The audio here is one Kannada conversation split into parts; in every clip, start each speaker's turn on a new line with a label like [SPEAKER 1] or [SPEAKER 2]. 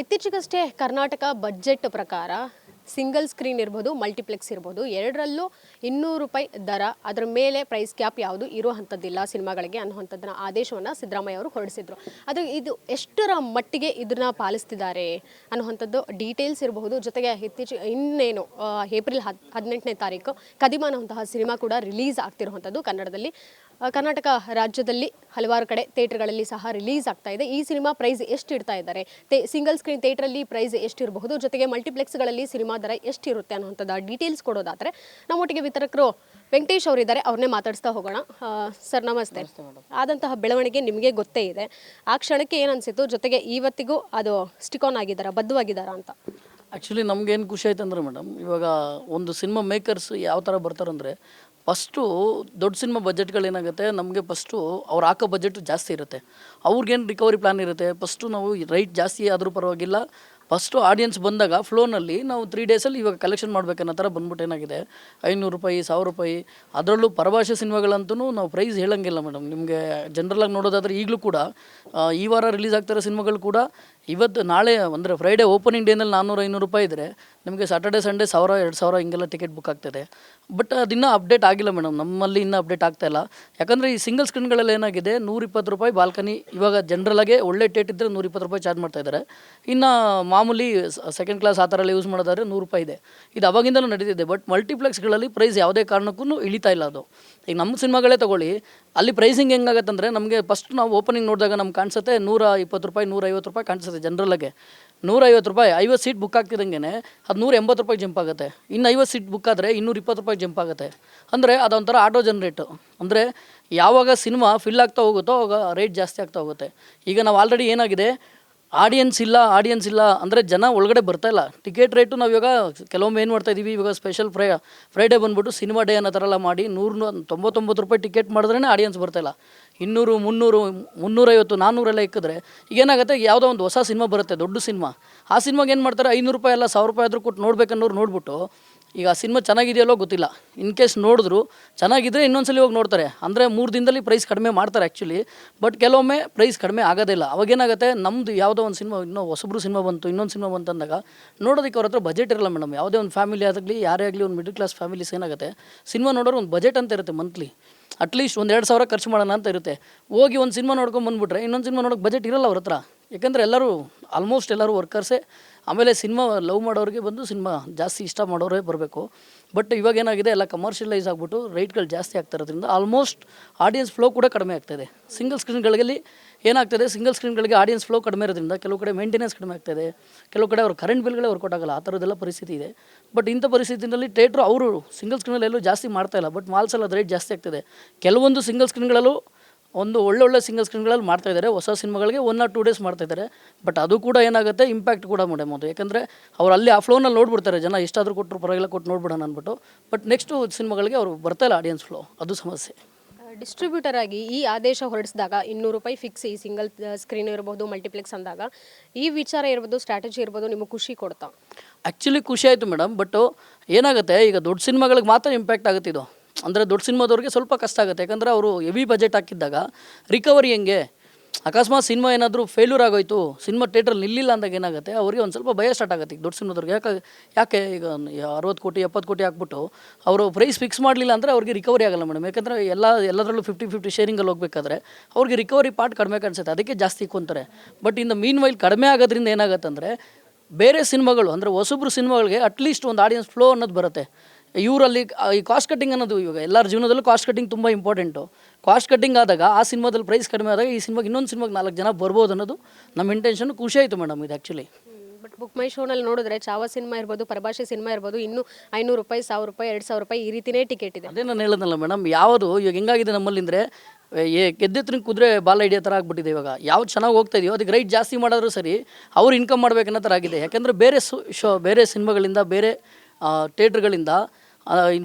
[SPEAKER 1] ಇತ್ತೀಚೆಗಷ್ಟೇ ಕರ್ನಾಟಕ ಬಜೆಟ್ ಪ್ರಕಾರ ಸಿಂಗಲ್ ಸ್ಕ್ರೀನ್ ಇರ್ಬೋದು ಮಲ್ಟಿಪ್ಲೆಕ್ಸ್ ಇರ್ಬೋದು, ಎರಡರಲ್ಲೂ ಇನ್ನೂರು ರೂಪಾಯಿ ದರ. ಅದರ ಮೇಲೆ ಪ್ರೈಸ್ ಕ್ಯಾಪ್ ಯಾವುದು ಇರೋ ಅಂಥದ್ದಿಲ್ಲ ಸಿನಿಮಾಗಳಿಗೆ ಅನ್ನುವಂಥದ್ದನ್ನ ಆದೇಶವನ್ನು ಸಿದ್ದರಾಮಯ್ಯ ಅವರು ಹೊರಡಿಸಿದ್ರು. ಅದು ಇದು ಎಷ್ಟರ ಮಟ್ಟಿಗೆ ಇದನ್ನ ಪಾಲಿಸ್ತಿದ್ದಾರೆ ಅನ್ನುವಂಥದ್ದು ಡೀಟೇಲ್ಸ್ ಇರಬಹುದು. ಜೊತೆಗೆ ಇತ್ತೀಚೆಗೆ ಇನ್ನೇನು ಏಪ್ರಿಲ್ ಹದ್, ಹದಿನೆಂಟನೇ ತಾರೀಕು ಕದಿಮ ಅನ್ನುವಂತಹ ಸಿನಿಮಾ ಕೂಡ ರಿಲೀಸ್ ಆಗ್ತಿರುವಂಥದ್ದು ಕನ್ನಡದಲ್ಲಿ. ಕರ್ನಾಟಕ ರಾಜ್ಯದಲ್ಲಿ ಹಲವಾರು ಕಡೆ ಥಿಯೇಟರ್ಗಳಲ್ಲಿ ಸಹ ರಿಲೀಸ್ ಆಗ್ತಾ ಇದೆ. ಈ ಸಿನಿಮಾ ಪ್ರೈಸ್ ಎಷ್ಟು ಇಡ್ತಾ ಇದ್ದಾರೆ? ಸಿಂಗಲ್ ಸ್ಕ್ರೀನ್ ಥಿಯೇಟ್ರಲ್ಲಿ ಪ್ರೈಸ್ ಎಷ್ಟಿರಬಹುದು ಜೊತೆಗೆ ಮಲ್ಟಿಪ್ಲೆಕ್ಸ್ಗಳಲ್ಲಿ ಸಿನಿಮಾ ದರ ಎಷ್ಟಿರುತ್ತೆ ಅನ್ನುವಂಥದ್ದು ಡೀಟೇಲ್ಸ್ ಕೊಡೋದಾದ್ರೆ ನಮ್ಮೊಟ್ಟಿಗೆ ವಿತರಕರು ವೆಂಕಟೇಶ್ ಅವರಿದ್ದಾರೆ. ಅವ್ರನ್ನೇ ಮಾತಾಡಿಸ್ತಾ ಹೋಗೋಣ. ಸರ್ ನಮಸ್ತೆ. ಆದಂತಹ ಬೆಳವಣಿಗೆ ನಿಮಗೆ ಗೊತ್ತೇ ಇದೆ. ಆ ಕ್ಷಣಕ್ಕೆ ಏನು ಅನಿಸಿತು ಜೊತೆಗೆ ಇವತ್ತಿಗೂ ಅದು ಸ್ಟಿಕ್ ಆನ್ ಆಗಿದ್ದಾರಾ ಬದ್ಧವಾಗಿದ್ದಾರಾ ಅಂತ?
[SPEAKER 2] ಆ್ಯಕ್ಚುಲಿ ನಮ್ಗೇನು ಖುಷಿ ಆಯ್ತು ಅಂದ್ರೆ ಮೇಡಮ್ ಇವಾಗ ಒಂದು ಸಿನಿಮಾ ಮೇಕರ್ಸ್ ಯಾವ ಥರ ಬರ್ತಾರಂದರೆ ಫಸ್ಟು ದೊಡ್ಡ ಸಿನಿಮಾ ಬಜೆಟ್ಗಳು ಏನಾಗುತ್ತೆ, ನಮಗೆ ಫಸ್ಟು ಅವ್ರು ಹಾಕೋ ಬಜೆಟ್ ಜಾಸ್ತಿ ಇರುತ್ತೆ. ಅವ್ರಿಗೇನು ರಿಕವರಿ ಪ್ಲ್ಯಾನ್ ಇರುತ್ತೆ? ಫಸ್ಟು ನಾವು ರೈಟ್ ಜಾಸ್ತಿ ಆದರೂ ಪರವಾಗಿಲ್ಲ. ಫಸ್ಟು ಆಡಿಯನ್ಸ್ ಬಂದಾಗ ಫ್ಲೋನಲ್ಲಿ ನಾವು ತ್ರೀ ಡೇಸಲ್ಲಿ ಇವಾಗ ಕಲೆಕ್ಷನ್ ಮಾಡಬೇಕನ್ನೋ ಥರ ಬಂದ್ಬಿಟ್ಟು ಏನಾಗಿದೆ? ಐನೂರು ರೂಪಾಯಿ, ಸಾವಿರ ರೂಪಾಯಿ, ಅದರಲ್ಲೂ ಪರಭಾಷೆ ಸಿನಿಮಾಗಳಂತೂ ನಾವು ಪ್ರೈಸ್ ಹೇಳಂಗಿಲ್ಲ ಮೇಡಮ್ ನಿಮಗೆ ಜನರಲಾಗಿ ನೋಡೋದಾದ್ರೆ ಈಗಲೂ ಕೂಡ ಈ ವಾರ ರಿಲೀಸ್ ಆಗ್ತಿರೋ ಸಿನಿಮಾಗಳು ಕೂಡ ಇವತ್ತು ನಾಳೆ, ಅಂದರೆ ಫ್ರೈಡೇ ಓಪನಿಂಗ್ ಡೇನಲ್ಲಿ ನಾನ್ನೂರು ಐನೂರು ರೂಪಾಯಿ ಇದ್ದರೆ ನಿಮಗೆ ಸಾಟರ್ಡೆ ಸಂಡೇ ಸಾವಿರ, ಎರಡು ಸಾವಿರ ಹಿಂಗೆಲ್ಲ ಟಿಕೆಟ್ ಬುಕ್ ಆಗ್ತದೆ. ಬಟ್ ಅದಿನ್ನೂ ಅಪ್ಡೇಟ್ ಆಗಿಲ್ಲ ಮೇಡಮ್ ನಮ್ಮಲ್ಲಿ ಇನ್ನೂ ಅಪ್ಡೇಟ್ ಆಗ್ತಾ ಇಲ್ಲ. ಯಾಕಂದರೆ ಈ ಸಿಂಗಲ್ ಸ್ಕ್ರೀನ್ಗಳಲ್ಲಿ ಏನಾಗಿದೆ, ನೂರಿಪ್ಪತ್ತು ರೂಪಾಯಿ ಬಾಲ್ಕನಿ ಇವಾಗ ಜನರಲಾಗೆ ಒಳ್ಳೆ ಟೇಟ್ ಇದ್ದರೆ ನೂರಿಪ್ಪತ್ತು ರೂಪಾಯಿ ಚಾರ್ಜ್ ಮಾಡ್ತಾ ಇದ್ದಾರೆ ಇನ್ನು ಮಾಮೂಲಿ ಸೆಕೆಂಡ್ ಕ್ಲಾಸ್ ಆ ಥರ ಯೂಸ್ ಮಾಡೋದಾದ್ರೆ ನೂರು ರೂಪಾಯಿ ಇದೆ. ಇದು ಅವಾಗಿಂದಲೂ ನಡೀತಿದೆ ಬಟ್ ಮಲ್ಟಿಪ್ಲೆಕ್ಸ್ಗಳಲ್ಲಿ ಪ್ರೈಸ್ ಯಾವುದೇ ಕಾರಣಕ್ಕೂ ಇಳಿತಾ ಇಲ್ಲ ಅದು. ಈಗ ನಮ್ಮ ಸಿನಿಮಾಗಳೇ ತಗೊಳ್ಳಿ, ಅಲ್ಲಿ ಪ್ರೈಸಿಂಗ್ ಹೆಂಗಾಗತ್ತಂದರೆ ನಮಗೆ ಫಸ್ಟ್ ನಾವು ಓಪನಿಂಗ್ ನೋಡಿದಾಗ ನಮ್ಗೆ ಕಾಣಿಸುತ್ತೆ ನೂರ ಇಪ್ಪತ್ತು ರೂಪಾಯಿ ನೂರ ಐವತ್ತು ರೂಪಾಯಿ ಕಾಣಿಸುತ್ತೆ. ಜನರಲ್ಲಾಗೆ. ನೂರ ಐವತ್ತು ರೂಪಾಯಿ, ಐವತ್ತು ಸೀಟ್ ಬುಕ್ ಆಗ್ತಿದ್ದಂಗೆ ಅದು ನೂರ ಎಂಬತ್ತು ರೂಪಾಯಿ ಜಂಪ್ ಆಗುತ್ತೆ. ಇನ್ನು ಐವತ್ತು ಸೀಟ್ ಬುಕ್ ಆದರೆ ಇನ್ನೂರ ಇಪ್ಪತ್ತು ರೂಪಾಯಿ ಜಂಪ್ ಆಗುತ್ತೆ. ಅಂದರೆ ಅದೊಂಥರ ಆಟೋ ಜನ್ರೇಟು ಅಂದರೆ ಯಾವಾಗ ಸಿನಿಮಾ ಫಿಲ್ ಆಗ್ತಾ ಹೋಗುತ್ತೋ ಆವಾಗ ರೇಟ್ ಜಾಸ್ತಿ ಆಗ್ತಾ ಹೋಗುತ್ತೆ. ಈಗ ನಾವು ಆಲ್ರೆಡಿ ಏನಾಗಿದೆ? ಆಡಿಯನ್ಸ್ ಇಲ್ಲ ಆಡಿಯನ್ಸ್ ಇಲ್ಲ ಅಂದರೆ ಜನ ಒಳಗಡೆ ಬರ್ತಾ ಇಲ್ಲ. ಟಿಕೆಟ್ ರೇಟು ನಾವು ಇವಾಗ ಕೆಲವೊಮ್ಮೆ ಏನು ಮಾಡ್ತಾ ಇದ್ದೀವಿ ಇವಾಗ ಸ್ಪೆಷಲ್ ಫ್ರೈ ಫ್ರೈಡೇ ಬಂದ್ಬಿಟ್ಟು ಸಿನಿಮಾ ಡೇ ಅನ್ನೋ ಥರ ಎಲ್ಲ ಮಾಡಿ ನೂರು ತೊಂಬತ್ತೊಂಬತ್ತು ರೂಪಾಯಿ ಟಿಕೆಟ್ ಮಾಡಿದ್ರೇ ಆಡಿಯನ್ಸ್ ಬರ್ತಾ ಇಲ್ಲ. ಇನ್ನೂರು, ಮುನ್ನೂರು, ಮುನ್ನೂರೈವತ್ತು ನಾನ್ನೂರೆಲ್ಲ ಇಕ್ಕಿದ್ರೆ ಈಗ ಏನಾಗುತ್ತೆ, ಯಾವುದೋ ಒಂದು ಹೊಸ ಸಿನಿಮಾ ಬರುತ್ತೆ, ದೊಡ್ಡ ಸಿನಿಮಾ ಆ ಸಿನಿಮಾಗೆ ಏನು ಮಾಡ್ತಾರೆ, ಐನೂರು ರೂಪಾಯಿ ಎಲ್ಲ ಸಾವಿರ ರೂಪಾಯಿ ಆದರೂ ಕೊಟ್ಟು ನೋಡ್ಬೇಕನ್ನೋರು ನೋಡ್ಬಿಟ್ಟು ಈಗ ಆ ಸಿನಿಮಾ ಚೆನ್ನಾಗಿದೆಯಲ್ಲೋ ಗೊತ್ತಿಲ್ಲ. ಇನ್ ಕೇಸ್ ನೋಡಿದ್ರು ಚೆನ್ನಾಗಿದ್ದರೆ ಇನ್ನೊಂದ್ಸಲ ಹೋಗಿ ನೋಡ್ತಾರೆ. ಅಂದರೆ ಮೂರು ದಿನದಲ್ಲಿ ಪ್ರೈಸ್ ಕಡಿಮೆ ಮಾಡ್ತಾರೆ ಆ್ಯಕ್ಚುಲಿ ಬಟ್ ಕೆಲವೊಮ್ಮೆ ಪ್ರೈಸ್ ಕಡಿಮೆ ಆಗೋದಿಲ್ಲ ಅವಾಗೇನಾಗುತ್ತೆ ನಮ್ಮದು ಯಾವುದೋ ಒಂದು ಸಿನಿಮಾ, ಇನ್ನೂ ಹೊಸಬ್ರು ಸಿನಿಮಾ ಬಂತು, ಇನ್ನೊಂದು ಸಿನಿಮಾ ಬಂತು ಅಂದಾಗ ನೋಡೋದಕ್ಕೆ ಅವ್ರ ಹತ್ರ ಬಜೆಟ್ ಇರಲ್ಲ ಮೇಡಮ್ ಯಾವುದೇ ಒಂದು ಫ್ಯಾಮಿಲಿ ಆಗಲಿ, ಯಾರೇ ಆಗಲಿ ಒಂದು ಮಿಡಲ್ ಕ್ಲಾಸ್ ಫ್ಯಾಮಿಲೀಸ್ ಏನಾಗುತ್ತೆ, ಸಿನಿಮಾ ನೋಡೋರು ಒಂದು ಬಜೆಟ್ ಅಂತ ಇರುತ್ತೆ ಮಂತ್ಲಿ ಅಟ್ಲೀಸ್ಟ್ ಒಂದು ಎರಡು ಸಾವಿರ ಖರ್ಚು ಮಾಡೋಣ ಅಂತ ಇರುತ್ತೆ. ಹೋಗಿ ಒಂದು ಸಿನಿಮಾ ನೋಡ್ಕೊಂಡು ಬಂದುಬಿಟ್ರೆ ಇನ್ನೊಂದು ಸಿನಿಮಾ ನೋಡೋಕೆ ಬಜೆಟ್ ಇರಲ್ಲ ಅವ್ರ ಹತ್ರ. ಯಾಕಂದರೆ ಎಲ್ಲರೂ ಆಲ್ಮೋಸ್ಟ್ ಎಲ್ಲರೂ ವರ್ಕರ್ಸೇ ಆಮೇಲೆ ಸಿನಿಮಾ ಲವ್ ಮಾಡೋರಿಗೆ ಬಂದು ಸಿನಿಮಾ ಜಾಸ್ತಿ ಇಷ್ಟ ಮಾಡೋರೇ ಬರಬೇಕು. ಬಟ್ ಇವಾಗ ಏನಾಗಿದೆ, ಎಲ್ಲ ಕಮರ್ಷಿಯಲೈಸ್ ಆಗಿಬಿಟ್ಟು ರೈಟ್ಗಳು ಜಾಸ್ತಿ ಆಗ್ತಾ ಇರೋದ್ರಿಂದ ಆಲ್ಮೋಸ್ಟ್ ಆಡಿಯನ್ಸ್ ಫ್ಲೋ ಕೂಡ ಕಡಿಮೆ ಆಗ್ತಾಯಿದೆ ಸಿಂಗಲ್ ಸ್ಕ್ರೀನ್ಗಳಲ್ಲಿ ಏನಾಗ್ತದೆ ಸಿಂಗಲ್ ಸ್ಕ್ರೀನ್ಗಳಿಗೆ ಆಡಿಯನ್ಸ್ ಫ್ಲೋ ಕಡಿಮೆ ಇರೋದ್ರಿಂದ ಕೆಲವು ಕಡೆ ಮೇಂಟೆನೆನ್ಸ್ ಕಡಿಮೆ ಆಗ್ತಾಯಿದೆ ಕೆಲವು ಕಡೆ ಅವ್ರ ಕರೆಂಟ್ ಬಿಲ್ಗಳೇ ವರ್ಕೌಟ್ ಆಗಲ್ಲ, ಆ ಥರದ್ದೆಲ್ಲ ಪರಿಸ್ಥಿತಿ ಇದೆ. ಬಟ್ ಇಂಥ ಪರಿಸ್ಥಿತಿನಲ್ಲಿ ಥೇಟ್ರು ಅವರು ಸಿಂಗಲ್ ಸ್ಕ್ರೀನಲ್ಲಿ ಎಲ್ಲೂ ಜಾಸ್ತಿ ಮಾಡ್ತಾ ಇಲ್ಲ ಬಟ್ ಮಾಲ್ಸಲ್ಲಿ ಅದು ರೇಟ್ ಜಾಸ್ತಿ ಆಗ್ತಿದೆ. ಕೆಲವೊಂದು ಸಿಂಗಲ್ ಸ್ಕ್ರೀನ್ಗಳಲ್ಲೂ ಒಂದು ಒಳ್ಳೊಳ್ಳೆ ಸಿಂಗಲ್ ಸ್ಕ್ರೀನ್ಗಳಲ್ಲಿ ಮಾಡ್ತಾ ಇದ್ದಾರೆ. ಹೊಸ ಸಿನಿಮಾಗಳಿಗೆ ಒನ್ ಆರ್ ಟೂ ಡೇಸ್ ಮಾಡ್ತಾ ಇದ್ದಾರೆ. ಬಟ್ ಅದು ಕೂಡ ಏನಾಗುತ್ತೆ ಇಂಪ್ಯಾಕ್ಟ್ ಕೂಡ ಮೇಡಮ್ ಅದು ಯಾಕಂದರೆ ಅವ್ರು ಅಲ್ಲಿ ಆ ಫ್ಲೋನಲ್ಲಿ ನೋಡ್ಬಿಡ್ತಾರೆ. ಜನ ಎಷ್ಟಾದರೂ ಕೊಟ್ಟರು ಪರವಾಗಿಲ್ಲ ಕೊಟ್ಟು ನೋಡ್ಬಿಡೋಣ ಅಂದ್ಬಿಟ್ಟು. ಬಟ್ ನೆಕ್ಸ್ಟು ಸಿನಿಮಾಗಳಿಗೆ ಅವರು ಬರ್ತಾ ಇಲ್ಲ ಆಡಿಯನ್ಸ್ ಫ್ಲೋ ಅದು ಸಮಸ್ಯೆ.
[SPEAKER 1] ಡಿಸ್ಟ್ರಿಬ್ಯೂಟರ್ ಆಗಿ ಈ ಆದೇಶ ಹೊರಡಿಸಿದಾಗ ಇನ್ನೂರು ರೂಪಾಯಿ ಫಿಕ್ಸ್ ಈ ಸಿಂಗಲ್ ಸ್ಕ್ರೀನ್ ಇರ್ಬೋದು ಮಲ್ಟಿಪ್ಲೆಕ್ಸ್ ಅಂದಾಗ ಈ ವಿಚಾರ ಇರ್ಬೋದು ಸ್ಟ್ರಾಟಜಿ ಇರ್ಬೋದು ನಿಮಗೆ ಖುಷಿ ಕೊಡ್ತಾ?
[SPEAKER 2] ಆ್ಯಕ್ಚುಲಿ ಖುಷಿ ಆಯಿತು ಮೇಡಮ್ ಬಟ್ ಏನಾಗುತ್ತೆ ಈಗ ದೊಡ್ಡ ಸಿನಿಮಾಗಳಿಗೆ ಮಾತ್ರ ಇಂಪ್ಯಾಕ್ಟ್ ಆಗುತ್ತೆ ಇದು. ಅಂದರೆ ದೊಡ್ಡ ಸಿನಿಮಾದವ್ರಿಗೆ ಸ್ವಲ್ಪ ಕಷ್ಟ ಆಗುತ್ತೆ. ಯಾಕಂದರೆ ಅವರು ಹೆವಿ ಬಜೆಟ್ ಹಾಕಿದ್ದಾಗ ರಿಕವರಿ ಹೆಂಗೆ? ಅಕಸ್ಮಾತ್ ಸಿನಿಮಾ ಏನಾದರೂ ಫೇಲ್ಯೂರ್ ಆಗೋಯ್ತು, ಸಿನಿಮಾ ಥಿಯೇಟ್ರಲ್ಲಿ ನಿಲ್ಲಿಲ್ಲ ಅಂದಾಗ ಏನಾಗುತ್ತೆ? ಅವರಿಗೆ ಒಂದು ಸ್ವಲ್ಪ ಭಯ ಸ್ಟಾರ್ಟ್ ಆಗುತ್ತೆ. ದೊಡ್ಡ ಸಿನಿಮಾದವ್ರಿಗೆ. ಯಾಕೆ ಯಾಕೆ ಈಗ ಅರವತ್ತು ಕೋಟಿ, ಎಪ್ಪತ್ತು ಕೋಟಿ ಹಾಕ್ಬಿಟ್ಟು ಅವರು ಪ್ರೈಸ್ ಫಿಕ್ಸ್ ಮಾಡಲಿಲ್ಲ ಅಂದರೆ ಅವ್ರಿಗೆ ರಿಕವರಿ ಆಗಲ್ಲ ಮೇಡಮ್ ಯಾಕಂದರೆ ಎಲ್ಲ, ಎಲ್ಲದರಲ್ಲೂ ಫಿಫ್ಟಿ ಫಿಫ್ಟಿ ಶೇರಿಂಗಲ್ಲಿ ಹೋಗಬೇಕಾದ್ರೆ ಅವ್ರಿಗೆ ರಿಕವರಿ ಪಾರ್ಟ್ ಕಡಿಮೆ ಕಾಣಿಸುತ್ತೆ. ಅದಕ್ಕೆ ಜಾಸ್ತಿ ಕೊಂತಾರೆ. ಬಟ್ ಇನ್ನು ಮೀನ್ ವೈಲ್ ಕಡಿಮೆ ಆಗೋದ್ರಿಂದ ಏನಾಗುತ್ತೆ ಅಂದರೆ ಬೇರೆ ಸಿನಿಮಾಗಳು, ಅಂದರೆ ಹೊಸಬ್ರು ಸಿನಿಮಾಗಳಿಗೆ ಅಟ್ಲೀಸ್ಟ್ ಒಂದು ಆಡಿಯನ್ಸ್ ಫ್ಲೋ ಅನ್ನೋದು ಬರುತ್ತೆ. ಇವರಲ್ಲಿ ಈ ಕಾಸ್ಟ್ ಕಟ್ಟಿಂಗ್ ಅನ್ನೋದು ಇವಾಗ ಎಲ್ಲರ ಜೀವನದಲ್ಲೂ ಕಾಸ್ಟ್ ಕಟ್ಟಿಂಗ್ ತುಂಬ ಇಂಪಾರ್ಟೆಂಟು ಕಾಸ್ಟ್ ಕಟ್ಟಿಂಗ್ ಆದಾಗ ಆ ಸಿನಿಮಾದಲ್ಲಿ ಪ್ರೈಸ್ ಕಡಿಮೆ ಆದಾಗ ಈ ಸಿನಿಮಾಗೆ ಇನ್ನೊಂದು ಸಿನಿಮಾಗೆ ನಾಲ್ಕು ಜನ ಬರ್ಬೋದು ಅನ್ನೋದು ನಮ್ಮ ಇಂಟೆನ್ಷನ್ ಖುಷಿ ಆಯಿತು ಮೇಡಮ್ ಇದು ಆ್ಯಕ್ಚುಲಿ
[SPEAKER 1] ಬಟ್ ಬುಕ್ ಮೈ ಶೋನಲ್ಲಿ ನೋಡಿದ್ರೆ ಚಾವ ಸಿನಿಮಾ ಇರ್ಬೋದು ಪರಭಾಷೆ ಸಿನಿಮಾ ಇರ್ಬೋದು ಇನ್ನೂ ಐನೂರು ರೂಪಾಯಿ ಸಾವಿರ ರೂಪಾಯಿ ಎರಡು ಸಾವಿರ ರೂಪಾಯಿ ಈ ರೀತಿನೇ ಟಿಕೆಟ್ ಇದೆ.
[SPEAKER 2] ಅದೇ ನಾನು ಹೇಳೋದಲ್ಲ ಮೇಡಮ್ ಯಾವುದು ಇವಾಗ ಹೆಂಗಾಗಿದೆ ನಮ್ಮಲ್ಲಿ ಅಂದರೆ ಏ ಗೆದ್ದೆತ್ರ ಕುದುರೆ ಬಾಲ ಹಿಡಿಯೋ ಥರ ಆಗ್ಬಿಟ್ಟಿದೆ ಇವಾಗ. ಯಾವ್ದು ಚೆನ್ನಾಗಿ ಹೋಗ್ತಾ ಇದೆಯೋ ಅದಕ್ಕೆ ರೈಟ್ ಜಾಸ್ತಿ ಮಾಡಿದ್ರು ಸರಿ ಅವ್ರು ಇನ್ಕಮ್ ಮಾಡ್ಬೇಕನ್ನೋ ಥರ ಆಗಿದೆ. ಯಾಕೆಂದರೆ ಬೇರೆ ಸು ಶೋ ಬೇರೆ ಸಿನಿಮಾಗಳಿಂದ ಬೇರೆ ಥಿಯೇಟ್ರ್ಗಳಿಂದ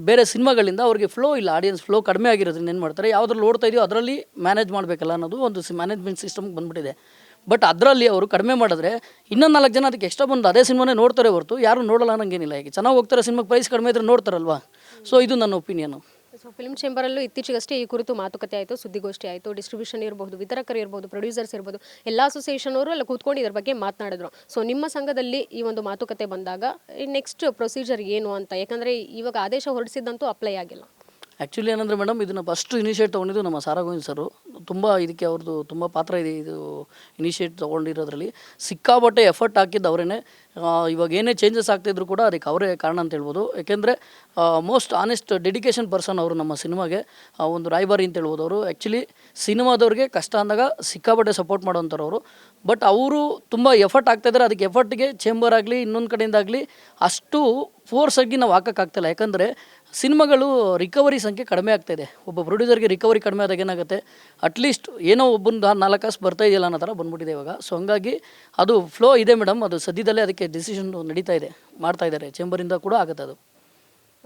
[SPEAKER 2] ಬೇರೆ ಸಿನಿಮಾಗಳಿಂದ ಅವ್ರಿಗೆ ಫ್ಲೋ ಇಲ್ಲ ಆಡಿಯನ್ಸ್ ಫ್ಲೋ ಕಡಿಮೆ ಆಗಿರೋದ್ರಿಂದ ಏನು ಮಾಡ್ತಾರೆ, ಯಾವುದ್ರಲ್ಲಿ ಓಡ್ತಾ ಇದೆಯೋ ಅದರಲ್ಲಿ ಮ್ಯಾನೇಜ್ ಮಾಡಬೇಕಲ್ಲ ಅನ್ನೋದು ಒಂದು ಮ್ಯಾನೇಜ್ಮೆಂಟ್ ಸಿಸ್ಟಮ್ ಬಂದ್ಬಿಟ್ಟಿದೆ. ಬಟ್ ಅದರಲ್ಲಿ ಅವರು ಕಡಿಮೆ ಮಾಡಿದ್ರೆ ಇನ್ನೊಂದು ನಾಲ್ಕು ಜನ ಅದಕ್ಕೆ ಎಷ್ಟೋ ಬಂದು ಅದೇ ಸಿನಿಮಾನೇ ನೋಡ್ತಾರೆ ಹೊರತು, ಯಾರು ನೋಡಲ್ಲ ಅನ್ನಂಗೇನಿಲ್ಲ ಈಗ ಚೆನ್ನಾಗಿ ಹೋಗ್ತಾರೆ ಸಿನಿಮಾಗೆ ಪ್ರೈಸ್ ಕಡಿಮೆ ಇದ್ರೆ ನೋಡ್ತಾರಲ್ವಾ? ಸೊ ಇದು ನನ್ನ ಒಪಿನಿಯನು
[SPEAKER 1] ಸೊ ಫಿಲ್ಮ್ ಚೇಂಬರಲ್ಲೂ ಇತ್ತೀಚೆಗಷ್ಟೇ ಈ ಕುರಿತು ಮಾತುಕತೆ ಆಯಿತು ಸುದ್ದಿಗೋಷ್ಠಿ ಆಯಿತು ಡಿಸ್ಟ್ರಿಬ್ಯೂಷನ್ ಇರಬಹುದು ವಿತರಕರು ಇರ್ಬೋದು ಪ್ರೊಡ್ಯೂಸರ್ಸ್ ಇರ್ಬೋದು ಎಲ್ಲ ಅಸೋಸಿಯೇಷನ್ ಅವರು ಎಲ್ಲ ಕೂತ್ಕೊಂಡು ಇದ್ರ ಬಗ್ಗೆ ಮಾತನಾಡಿದ್ರು ಸೊ ನಿಮ್ಮ ಸಂಘದಲ್ಲಿ ಈ ಒಂದು ಮಾತುಕತೆ ಬಂದಾಗ ನೆಕ್ಸ್ಟ್ ಪ್ರೊಸೀಜರ್ ಏನು ಅಂತ ಯಾಕಂದರೆ ಇವಾಗ ಆದೇಶ ಹೊರಡಿಸಿದ್ದಂತೂ ಅಪ್ಲೈ ಆಗಿಲ್ಲ.
[SPEAKER 2] ಆ್ಯಕ್ಚುಲಿ ಏನಂದರೆ ಮೇಡಮ್ ಇದನ್ನು ಫಸ್ಟ್ ಇನಿಷಿಯೇಟ್ ತೊಗೊಂಡಿದ್ದು ನಮ್ಮ ಸಾರಾ ಗೋವಿಂದ್ ಸರು ತುಂಬ ಇದಕ್ಕೆ ಅವ್ರದ್ದು ತುಂಬ ಪಾತ್ರ ಇದೆ ಇದು ಇನಿಷಿಯೇಟ್ ತೊಗೊಂಡಿರೋದ್ರಲ್ಲಿ. ಸಿಕ್ಕಾಪಟ್ಟೆ ಎಫರ್ಟ್ ಹಾಕಿದ್ದು ಅವರೇ ಇವಾಗ ಏನೇ ಚೇಂಜಸ್ ಆಗ್ತಿದ್ರು ಕೂಡ ಅದಕ್ಕೆ ಅವರೇ ಕಾರಣ ಅಂತ ಹೇಳ್ಬೋದು. ಯಾಕೆಂದರೆ ಮೋಸ್ಟ್ ಆನೆಸ್ಟ್ ಡೆಡಿಕೇಶನ್ ಪರ್ಸನ್ ಅವರು ನಮ್ಮ ಸಿನಿಮಾಗೆ ಒಂದು ರಾಯಭಾರಿ ಅಂತ ಹೇಳ್ಬೋದು ಅವರು. ಆ್ಯಕ್ಚುಲಿ ಸಿನಿಮಾದವ್ರಿಗೆ ಕಷ್ಟ ಅಂದಾಗ ಸಿಕ್ಕಾಪಟ್ಟೆ ಸಪೋರ್ಟ್ ಮಾಡೋವಂಥವ್ರು ಅವರು. ಬಟ್ ಅವರು ತುಂಬ ಎಫರ್ಟ್ ಆಗ್ತಾಯಿದ್ದಾರೆ ಅದಕ್ಕೆ ಎಫರ್ಟ್ಗೆ ಚೇಂಬರ್ ಆಗಲಿ, ಇನ್ನೊಂದು ಕಡೆಯಿಂದಾಗಲಿ ಅಷ್ಟು ಫೋರ್ಸಾಗಿ ನಾವು ಹಾಕೋಕ್ಕಾಗ್ತಿಲ್ಲ ಯಾಕಂದರೆ ಸಿನಿಮಾಗಳು ರಿಕವರಿ ಸಂಖ್ಯೆ ಕಡಿಮೆ ಆಗ್ತಾಯಿದೆ ಒಬ್ಬ ಪ್ರೊಡ್ಯೂಸರ್ಗೆ ರಿಕವರಿ ಕಡಿಮೆ ಆದಾಗ ಏನಾಗುತ್ತೆ? ಅಟ್ಲೀಸ್ಟ್ ಏನೋ ಒಬ್ಬನ ನಾಲ್ಕು ಕಾಸು ಬರ್ತಾ ಇದೆಯಲ್ಲ ಅನ್ನೋ ಥರ ಬಂದ್ಬಿಟ್ಟಿದೆ ಇವಾಗ. ಸೊ ಹಂಗಾಗಿ ಅದು ಫ್ಲೋ ಇದೆ ಮೇಡಮ್ ಅದು ಸದ್ಯದಲ್ಲೇ ಅದಕ್ಕೆ ಡಿಸಿಷನ್ ನಡೀತಾ ಇದೆ ಮಾಡ್ತಾ ಇದ್ದಾರೆ. ಚೇಂಬರಿಂದ ಕೂಡ ಆಗುತ್ತೆ ಅದು.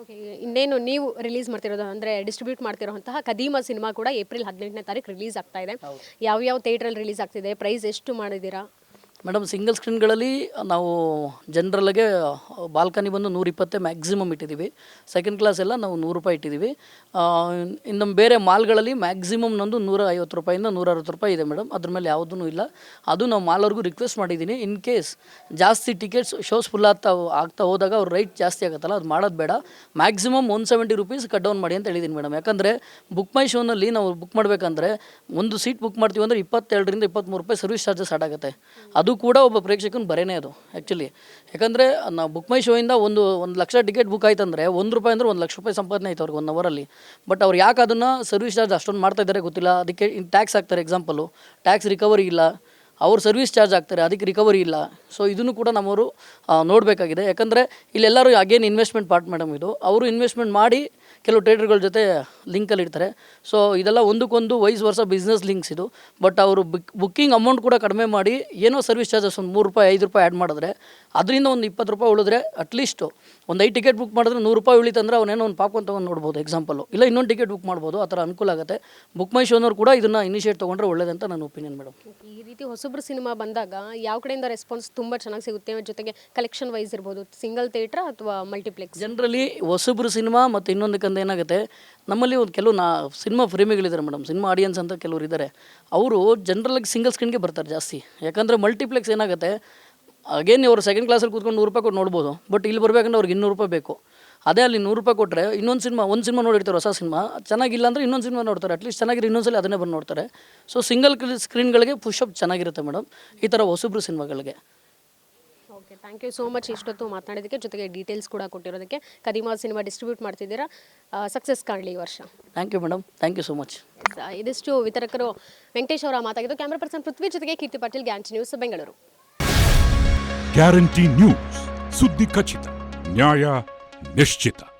[SPEAKER 1] ಓಕೆ ಇನ್ನೇನು ನೀವು ರಿಲೀಸ್ ಮಾಡ್ತಿರೋದು ಅಂದರೆ ಡಿಸ್ಟ್ರಿಬ್ಯೂಟ್ ಮಾಡ್ತಿರೋಂತಹ ಕದೀಮ ಸಿನಿಮಾ ಕೂಡ ಏಪ್ರಿಲ್ ಹದಿನೆಂಟನೇ ತಾರೀಕು ರಿಲೀಸ್ ಆಗ್ತಾ ಇದೆ. ಯಾವ್ಯಾವ ಥಿಯೇಟ್ರಲ್ಲಿ ರಿಲೀಸ್ ಆಗ್ತಿದೆ? ಪ್ರೈಸ್ ಎಷ್ಟು ಮಾಡಿದ್ದೀರಾ?
[SPEAKER 2] ಮೇಡಮ್ ಸಿಂಗಲ್ ಸ್ಕ್ರೀನ್ಗಳಲ್ಲಿ ನಾವು ಜನರಲ್ಲಾಗೆ ಬಾಲ್ಕನಿ ಬಂದು ನೂರ ಇಪ್ಪತ್ತೇ ಮ್ಯಾಕ್ಸಿಮಮ್ ಇಟ್ಟಿದ್ದೀವಿ. ಸೆಕೆಂಡ್ ಕ್ಲಾಸ್ ಎಲ್ಲ ನಾವು ನೂರು ರೂಪಾಯಿ ಇಟ್ಟಿದ್ದೀವಿ. ಇನ್ನು ಬೇರೆ ಮಾಲ್ಗಳಲ್ಲಿ ಮ್ಯಾಕ್ಸಿಮಮ್ ನಂದು ನೂರ ಐವತ್ತು ರೂಪಾಯಿಂದ ನೂರ ಅರವತ್ತು ರೂಪಾಯಿ ಇದೆ ಮೇಡಮ್. ಅದ್ರ ಮೇಲೆ ಯಾವುದೂ ಇಲ್ಲ. ಅದು ನಾವು ಮಾಲವ್ರಿಗೂ ರಿಕ್ವೆಸ್ಟ್ ಮಾಡಿದ್ದೀನಿ. ಇನ್ ಕೇಸ್ ಜಾಸ್ತಿ ಟಿಕೆಟ್ಸ್ ಶೋಸ್ ಫುಲ್ ಆಗ್ತಾ ಆಗ್ತಾ ಹೋದಾಗ ಅವ್ರ ರೈಟ್ ಜಾಸ್ತಿ ಆಗುತ್ತಲ್ಲ, ಅದು ಮಾಡೋದು ಬೇಡ. Maximum one seventy rupees cut down ಮಾಡಿ ಅಂತ ಹೇಳಿದ್ದೀನಿ ಮೇಡಮ್. ಯಾಕಂದರೆ ಬುಕ್ ಮೈ ಶೋನಲ್ಲಿ ನಾವು ಬುಕ್ ಮಾಡಬೇಕಂದ್ರೆ ಒಂದು ಸೀಟ್ ಬುಕ್ ಮಾಡ್ತೀವಿ ಅಂದರೆ ಇಪ್ಪತ್ತೆರಡರಿಂದ ಇಪ್ಪತ್ತ್ಮೂರು ರೂಪಾಯಿ ಸರ್ವಿಸ್ ಚಾರ್ಜಸ್ ಸ್ಟಾರ್ಟ್ ಆಗುತ್ತೆ. ಅದು ಕೂಡ ಒಬ್ಬ ಪ್ರೇಕ್ಷಕನ ಬರೇನೇ ಅದು ಆ್ಯಕ್ಚುಲಿ ಯಾಕಂದರೆ ನಾವು ಬುಕ್ ಮೈ ಶೋಯಿಂದ ಒಂದು ಒಂದು ಲಕ್ಷ ಟಿಕೆಟ್ ಬುಕ್ ಆಯ್ತಂದರೆ ಒಂದು ರೂಪಾಯಿ ಅಂದರೆ ಒಂದು ಲಕ್ಷ ರೂಪಾಯಿ ಸಂಪಾದನೆ ಆಯ್ತು ಅವ್ರಿಗೆ ಒನ್ ಅವರಲ್ಲಿ ಬಟ್ ಅವ್ರು ಯಾಕೆ ಅದನ್ನು ಸರ್ವಿಸ್ ಚಾರ್ಜ್ ಅಷ್ಟೊಂದು ಮಾಡ್ತಾ ಇದ್ದಾರೆ ಗೊತ್ತಿಲ್ಲ. ಅದಕ್ಕೆ ಟ್ಯಾಕ್ಸ್ ಹಾಕ್ತಾರೆ ಎಕ್ಸಾಂಪಲು ಟ್ಯಾಕ್ಸ್ ರಿಕವರಿ ಇಲ್ಲ. ಅವ್ರು ಸರ್ವಿಸ್ ಚಾರ್ಜ್ ಆಗ್ತಾರೆ ಅದಕ್ಕೆ ರಿಕವರಿ ಇಲ್ಲ. ಸೊ ಇದನ್ನು ಕೂಡ ನಮ್ಮವರು ನೋಡಬೇಕಾಗಿದೆ. ಯಾಕಂದರೆ ಇಲ್ಲೆಲ್ಲರೂ ಅಗೇನ್ ಇನ್ವೆಸ್ಟ್ಮೆಂಟ್ ಪಾರ್ಟ್ ಮೇಡಮ್ ಇದು. ಅವರು ಇನ್ವೆಸ್ಟ್ಮೆಂಟ್ ಮಾಡಿ ಕೆಲವು ಟ್ರೇಡರ್ಗಳ ಜೊತೆ ಲಿಂಕಲ್ಲಿ ಇರ್ತಾರೆ ಸೊ ಇದೆಲ್ಲ ಒಂದಕ್ಕೊಂದು ವೈಸ್ ವರ್ಷ ಬಿಸ್ನೆಸ್ ಲಿಂಕ್ಸ್ ಇದು. ಬಟ್ ಅವರು ಬುಕ್ ಬುಕ್ಕಿಂಗ್ ಅಮೌಂಟ್ ಕೂಡ ಕಡಿಮೆ ಮಾಡಿ ಏನೋ ಸರ್ವಿಸ್ ಚಾರ್ಜಸ್ ಒಂದು ಮೂರು ರೂಪಾಯಿ, ಐದು ರೂಪಾಯಿ ಆ್ಯಡ್ ಮಾಡಿದ್ರೆ, ಅದರಿಂದ ಒಂದು ಇಪ್ಪತ್ತು ರೂಪಾಯಿ ಉಳಿದ್ರೆ ಅಟ್ಲೀಸ್ಟು ಒಂದು ಐದು ಟಿಕೆಟ್ ಬುಕ್ ಮಾಡಿದ್ರೆ ನೂರು ರೂಪಾಯಿ ಉಳಿತಂದ್ರೆ ಅವನೇನೋ ಒಂದು ಪಾಪ್ಕಾರ್ನ್ ತೊಗೊಂಡು ನೋಡ್ಬೋದು ಎಕ್ಸಾಂಪಲು ಇಲ್ಲ ಇನ್ನೊಂದು ಟಿಕೆಟ್ ಬುಕ್ ಮಾಡ್ಬೋದು, ಆ ಥರ ಅನುಕೂಲ ಆಗುತ್ತೆ. ಬುಕ್ ಮೈ ಶೋನವ್ರು ಕೂಡ ಇದನ್ನು ಇನಿಷಿಯೇಟ್ ತೊಗೊಂಡ್ರೆ ಒಳ್ಳೇದಂತ ನನ್ನ ಒಪಿನಿಯನ್ ಮೇಡಮ್
[SPEAKER 1] ರೀತಿ ಹೊಸಬ್ರು ಸಿನಿಮಾ ಬಂದಾಗ ಯಾವ ಕಡೆಯಿಂದ ರೆಸ್ಪಾನ್ಸ್ ತುಂಬ ಚೆನ್ನಾಗಿ ಸಿಗುತ್ತೆ ಜೊತೆಗೆ ಕಲೆಕ್ಷನ್ ವೈಸ್ ಇರ್ಬೋದು? ಸಿಂಗಲ್ ಥಿಯೇಟ್ರ್ ಅಥವಾ ಮಲ್ಟಿಪ್ಲೆಕ್ಸ್
[SPEAKER 2] ಜನರಲಿ ಹೊಸಬ್ರು ಸಿನಿಮಾ ಮತ್ತು ಇನ್ನೊಂದಕ್ಕಂತ ಏನಾಗುತ್ತೆ, ನಮ್ಮಲ್ಲಿ ಒಂದು ಕೆಲವು ನಾ, ಸಿನಿಮಾ ಪ್ರೇಮಿಗಳಿದ್ದಾರೆ ಮೇಡಮ್ ಸಿನಿಮಾ ಆಡಿಯನ್ಸ್ ಅಂತ ಕೆಲವರು ಇದ್ದಾರೆ ಅವರು ಜನರಲಾಗಿ ಸಿಂಗಲ್ ಸ್ಕ್ರೀನ್ಗೆ ಬರ್ತಾರೆ ಜಾಸ್ತಿ. ಯಾಕಂದರೆ ಮಲ್ಟಿಪ್ಲೆಕ್ಸ್ ಏನಾಗುತ್ತೆ ಅಗೇನ್ ಅವರು ಸೆಕೆಂಡ್ ಕ್ಲಾಸಲ್ಲಿ ಕೂತ್ಕೊಂಡು ನೂರು ರೂಪಾಯಿ ಕೊಟ್ಟು ನೋಡ್ಬೋದು ಬಟ್ ಇಲ್ಲಿ ಬರಬೇಕಂದ್ರೆ ಅವ್ರಿಗೆ ಇನ್ನೂರು ರೂಪಾಯಿ ಬೇಕು. ಅದೇ ಅಲ್ಲಿ ನೂರು ರೂಪಾಯಿ ಕೊಟ್ಟರೆ ಇನ್ನೊಂದು ಸಿನಿಮಾ ಒಂದು ಸಿನಿಮಾ ನೋಡಿರ್ತಾರೆ ಹೊಸ ಸಿನಿಮಾ. ಚೆನ್ನಾಗಿಲ್ಲ ಅಂದರೆ ಇನ್ನೊಂದು ಸಿನಿಮಾ ನೋಡ್ತಾರೆ. ಅಟ್ಲೀಸ್ಟ್ ಚೆನ್ನಾಗಿರೋ ಇನ್ನೊಂದ್ಸಲ ಅದನ್ನೇ ಬಂದು ನೋಡ್ತಾರೆ. ಸೊ ಸಿಂಗಲ್ ಸ್ಕ್ರೀನ್ಗಳಿಗೆ ಪುಷಪ್ ಚೆನ್ನಾಗಿರುತ್ತೆ ಮೇಡಮ್ ಈ ಥರ ಹೊಸಬ್ರು ಸಿನಿಮಾಗಳಿಗೆ.
[SPEAKER 1] Okay thank you so much ಇಷ್ಟೊತ್ತು ಮಾತನಾಡೋದಕ್ಕೆ ಜೊತೆಗೆ ಡೀಟೇಲ್ಸ್ ಕೂಡ ಕೊಟ್ಟಿರೋದಕ್ಕೆ. ಕದಿಮಾ ಸಿನಿಮಾ ಡಿಸ್ಟ್ರಿಬ್ಯೂಟ್ ಮಾಡ್ತಿದ್ದೀರಾ? ಸಕ್ಸಸ್ ಕಾಣಲಿ ಈ ವರ್ಷ.
[SPEAKER 2] Thank you madam thank you so much
[SPEAKER 1] ಇದಿಷ್ಟು ವಿತರಕರು ವೆಂಕಟೇಶ್ ಅವರ ಮಾತಾಗಿದ್ದು. ಕ್ಯಾಮ್ರಾ ಪರ್ಸನ್ ಪೃಥ್ವಿ ಜೊತೆಗೆ ಕೀರ್ತಿ ಪಾಟೀಲ್ ಗ್ಯಾಂಚ್ ನ್ಯೂಸ್ ಬೆಂಗಳೂರು
[SPEAKER 3] ಗ್ಯಾರಂಟಿ ನ್ಯೂಸ್ ಸುದ್ದಿ ಖಚಿತ. ನ್ಯಾಯ Meshtita.